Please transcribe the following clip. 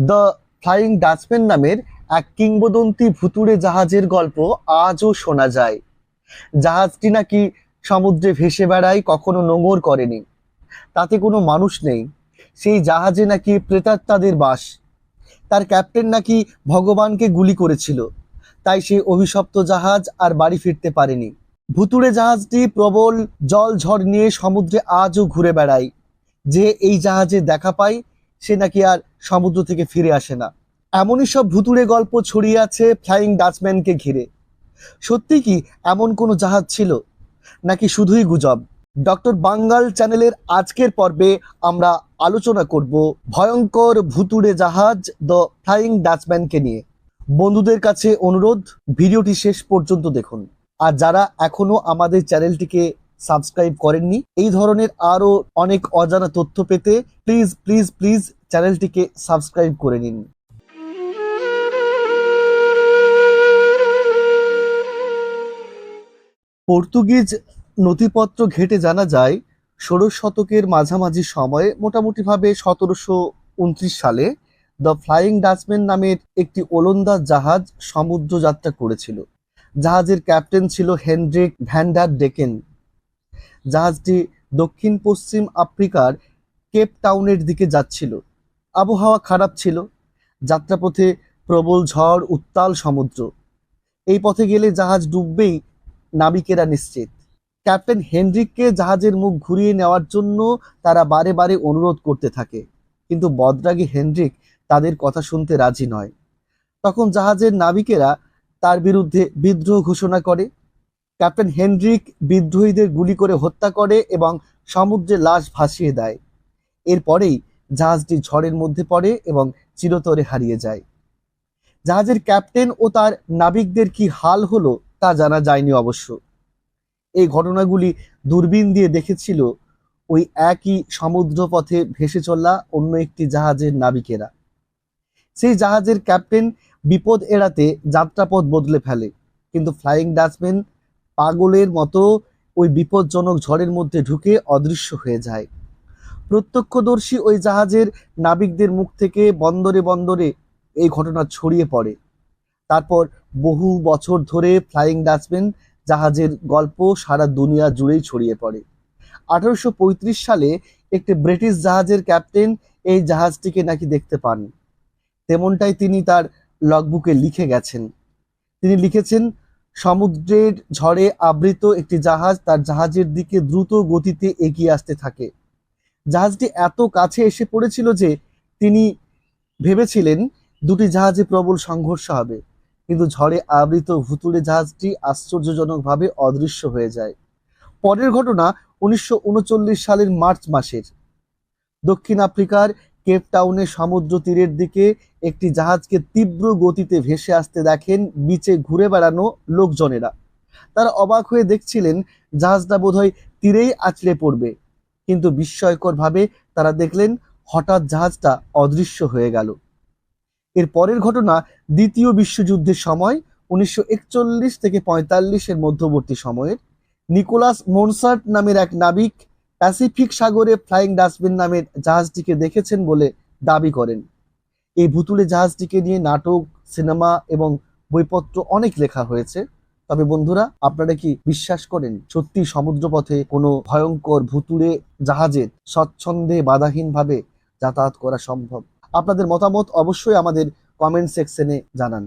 The flying Dutchman নামের এক কিংবদন্তি ভুতুড়ে জাহাজের গল্প আজও শোনা যায়। জাহাজটি নাকি সমুদ্রে ভেসে বেড়ায় কখনো নোঙর করেনি। তাতে কোনো মানুষ নেই। সেই জাহাজে নাকি প্রেতাত্মাদের বাস। তার ক্যাপ্টেন নাকি ভগবানকে গুলি করেছিল। তাই সে অভিশপ্ত জাহাজ আর বাড়ি ফিরতে পারেনি। ভুতুড়ে জাহাজটি প্রবল জল ঝড় নিয়ে সমুদ্রে আজও ঘুরে বেড়ায়। যে এই জাহাজে দেখা পায় সে নাকি আর সমুদ্র থেকে ফিরে আসে না। এমনই সব ভুতুড়ে গল্প ছড়িয়ে আছে ফ্লাইং ডাচম্যানকে ঘিরে। সত্যি কি এমন কোনো জাহাজ ছিল? নাকি শুধুই গুজব? ডক্টর বাঙ্গাল চ্যানেলের আজকের পর্বে আমরা আলোচনা করব ভয়ঙ্কর ভুতুড়ে জাহাজ দ্য ফ্লাইং ডাচম্যানকে নিয়ে। বন্ধুদের কাছে অনুরোধ, ভিডিওটি শেষ পর্যন্ত দেখুন। আর যারা এখনও আমাদের চ্যানেলটিকে সাবস্ক্রাইব করেননি। এই ধরনের আরও অনেক অজানা তথ্য পেতে প্লিজ প্লিজ প্লিজ চ্যানেলটিকে সাবস্ক্রাইব করে নিন। পর্তুগিজ নথিপত্র ঘেটে জানা যায়, ষোড়শ শতকের মাঝামাঝি সময়ে মোটামুটিভাবে সতেরোশো উনত্রিশ সালে দ্য ফ্লাইং ডাচম্যান নামের একটি ওলন্দাজ জাহাজ সমুদ্র যাত্রা করেছিল। জাহাজের ক্যাপ্টেন ছিল হেনড্রিক ভ্যান্ডার ডেকেন। জাহাজটি দক্ষিণ পশ্চিম আফ্রিকার কেপ টাউনের দিকে যাচ্ছিল। আবহাওয়া খারাপ ছিল। যাত্রাপথে প্রবল ঝড়, উত্তাল সমুদ্র। এই পথে গেলে জাহাজ ডুববেই নাবিকেরা নিশ্চিত। ক্যাপ্টেন হেনরিককে জাহাজের মুখ ঘুরিয়ে নেওয়ার জন্য তারা বারে বারে অনুরোধ করতে থাকে। কিন্তু বদরাগী হেনরিক তাদের কথা শুনতে রাজি নয়। তখন জাহাজের নাবিকেরা তার বিরুদ্ধে বিদ্রোহ ঘোষণা করে। ক্যাপ্টেন হেনরিক বিদ্রোহীদের গুলি করে হত্যা করে এবং সমুদ্রে লাশ ভাসিয়ে দেয়। এরপরেই জাহাজটি ঝড়ের মধ্যে পড়ে এবং চিরতরে হারিয়ে যায়। জাহাজের ক্যাপ্টেন ও তার নাবিকদের কি হাল হলো তা জানা যায়নি অবশ্য। এই ঘটনাগুলি দূরবীন দিয়ে দেখেছিল ওই একই সমুদ্রপথে ভেসে চলা অন্য একটি জাহাজের নাবিকেরা। সেই জাহাজের ক্যাপ্টেন বিপদ এড়াতে যাত্রাপথ বদলে ফেলে, কিন্তু ফ্লাইং ডাচম্যান পাগলের মতো ওই বিপজ্জনক ঝড়ের মধ্যে ঢুকে অদৃশ্য হয়ে যায়। প্রত্যক্ষদর্শী ওই জাহাজের নাবিকদের মুখ থেকে বন্দরে বন্দরে এই ঘটনা ছড়িয়ে পড়ে। তারপর বহু বছর ধরে ফ্লাইং ডাচম্যান জাহাজের গল্প সারা দুনিয়া জুড়েই ছড়িয়ে পড়ে। আঠারোশো পঁয়ত্রিশ সালে একটি ব্রিটিশ জাহাজের ক্যাপ্টেন এই জাহাজটিকে নাকি দেখতে পান। তেমনটাই তিনি তার লগবুকে লিখে গেছেন। তিনি লিখেছেন সমুদ্রের ঝড়ে আবৃত একটি জাহাজ তার জাহাজের দিকে দ্রুত গতিতে এগিয়ে আসতে থাকে। জাহাজটি এত কাছে এসে পড়েছিল যে তিনি ভেবেছিলেন দুটি জাহাজে প্রবল সংঘর্ষ হবে, কিন্তু ঝড়ে আবৃত ভুতুড়ে জাহাজটি আশ্চর্যজনকভাবে অদৃশ্য হয়ে যায়। পরের ঘটনা উনিশশো উনচল্লিশ সালের মার্চ মাসের। দক্ষিণ আফ্রিকার কেপ টাউনের সমুদ্র তীরের দিকে একটি জাহাজকে তীব্র গতিতে ভেসে আসতে দেখেন, বিচে ঘুরে বেড়ানো লোকজনেরা। তারা অবাক হয়ে দেখছিলেন, জাহাজটা বোধহয় তীরেই আছড়ে পড়বে। কিন্তু বিস্ময়করভাবে তারা দেখলেন, হঠাৎ জাহাজটা অদৃশ্য হয়ে গেল। এর পরের ঘটনা দ্বিতীয় বিশ্বযুদ্ধের সময়, উনিশশো একচল্লিশ থেকে পঁয়তাল্লিশের মধ্যবর্তী সময়ের। নিকোলাস মনসার্ট নামের এক নাবিক প্যাসিফিক সাগরে ফ্লাইং ডাস্টবিন নামের জাহাজটিকে দেখেছেন বলে দাবি করেন। এই ভুতুলে জাহাজটিকে নিয়ে নাটক, সিনেমা এবং বইপত্র অনেক লেখা হয়েছে। তবে বন্ধুরা, আপনারা কি বিশ্বাস করেন সত্যি সমুদ্রপথে কোনো ভয়ঙ্কর ভুতুরে জাহাজের স্বচ্ছন্দে বাধাহীনভাবে যাতায়াত করা সম্ভব? আপনাদের মতামত অবশ্যই আমাদের কমেন্ট সেকশনে জানান।